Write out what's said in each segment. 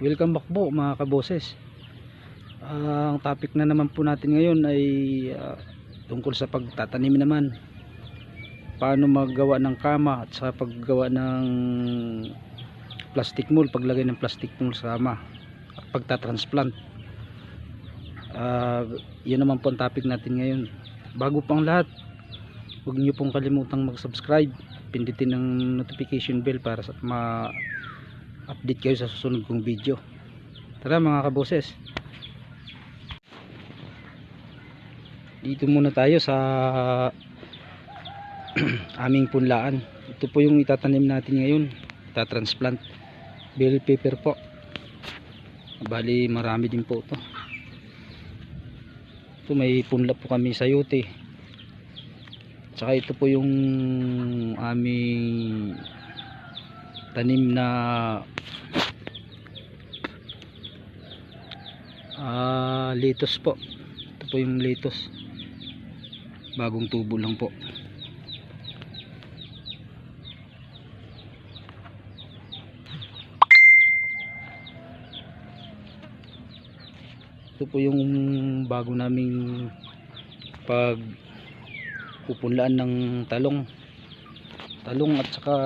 Welcome back po mga kaboses. Ah, ang topic na naman po natin ngayon ay ah, tungkol sa pagtatanim naman. Paano maggawa ng kama at sa paggawa ng plastic mold, paglagay ng plastic mold sa kama at pagtatransplant. Ah, yun naman po ang topic natin ngayon. Bago pang lahat, huwag niyo pong kalimutang mag-subscribe. Pindutin ang notification bell para sa ma update kayo sa susunod kong video. Tara mga kaboses. Dito muna tayo sa aming punlaan. Ito po yung itatanim natin ngayon. Itatransplant. Bell pepper po. Bali marami din po ito. Ito may punla po kami sa yote. Tsaka ito po yung aming tanim na ah litos po. Ito po yung litos. Bagong tubo lang po. Ito po yung bago naming pag pupunlaan ng talong. Talong at saka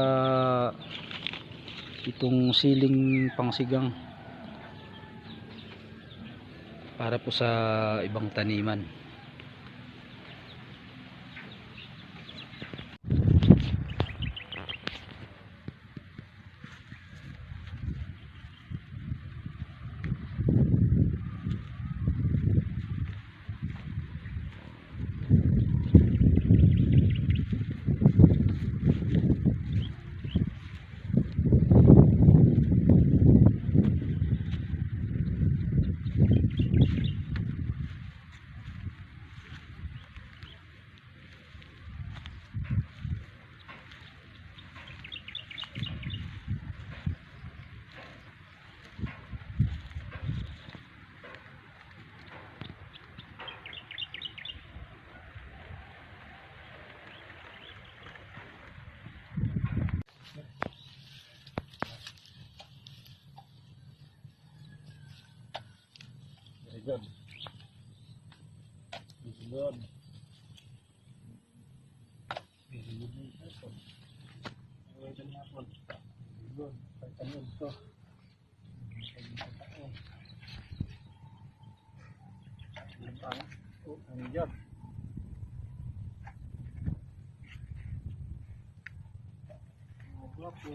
itong siling pangsigang para po sa ibang taniman Good. Very good. Very good na yung hapon. Very good na hapon. Very good. Pagtanong ko. Oh, ang job. Anak ko.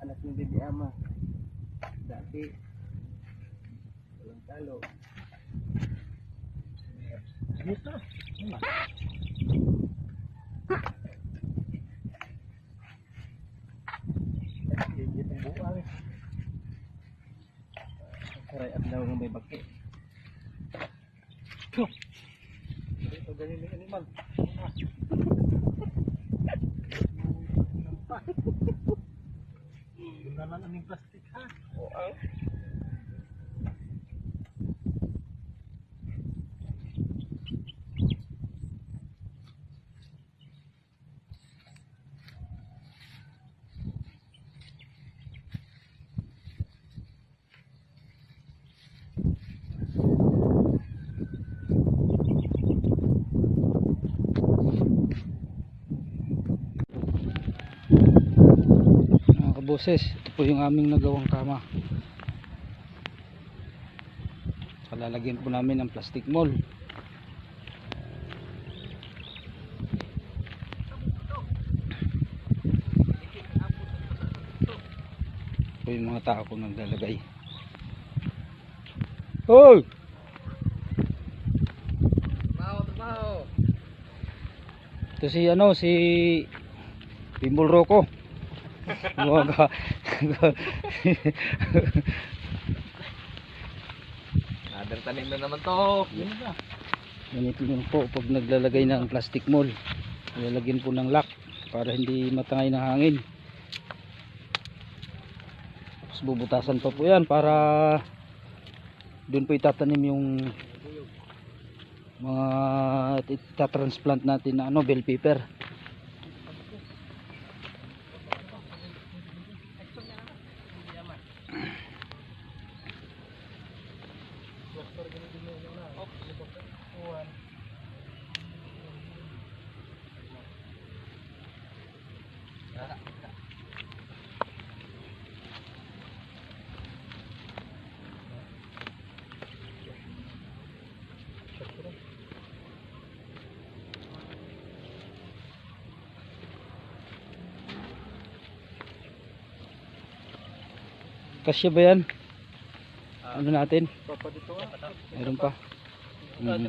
Anak ng bibi ama. Dati, walang talo. Dito. Ano? Dito ang buwang. Karay at daw ng may baki. Ito galing ng animal. Naman ang. Oo. mga kaboses ito po yung aming nagawang kama palalagyan po namin ng plastic mold. Ito yung mga tao ko naglalagay. Hoy! Ito si ano si Bimbol Rocco Mga Other tanim na naman to. Yun na. Ganito po pag naglalagay ng plastic mold. Lalagyan po ng lock para hindi matangay ng hangin. Tapos bubutasan pa po yan para doon po itatanim yung mga itatransplant natin na ano, bell pepper. Kasya ba yan? Ano natin? Meron pa. Mm.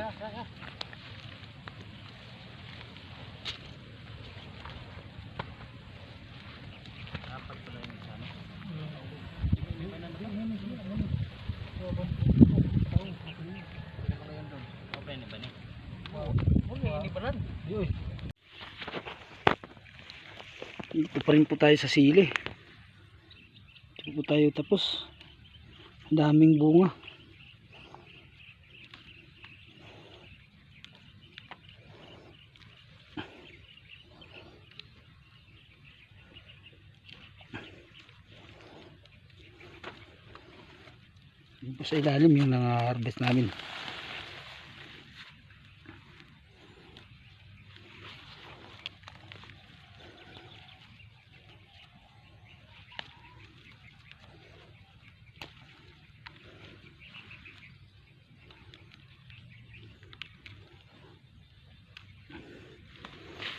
Dito pa rin po tayo sa sili. Dito po tayo tapos. Daming bunga. Sa ilalim yung nang-harvest namin.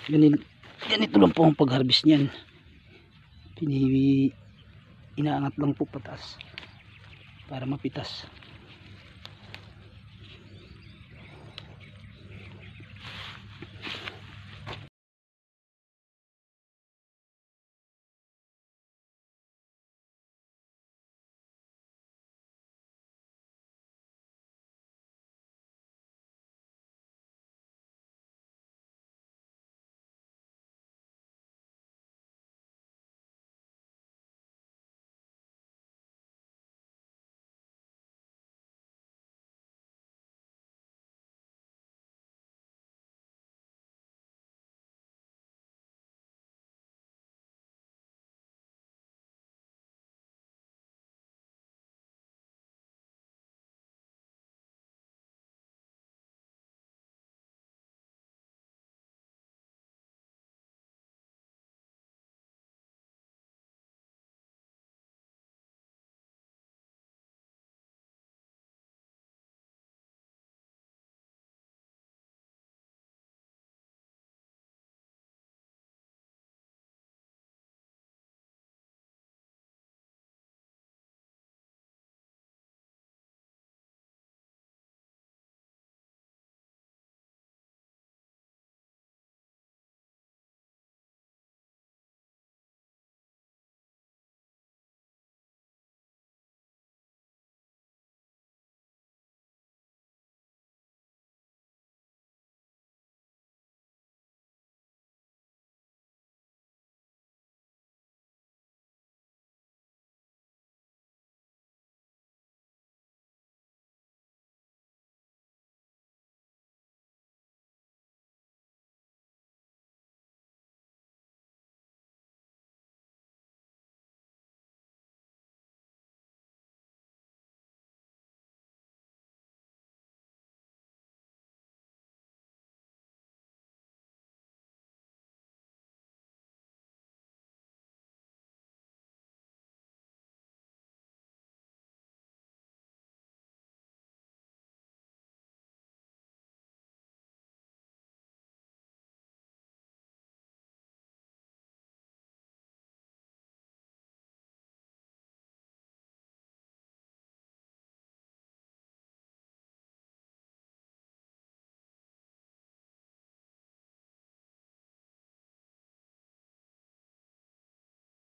Ganito, ganito lang po ang pag-harvest niyan. Pini inaangat lang po pataas para mapitas.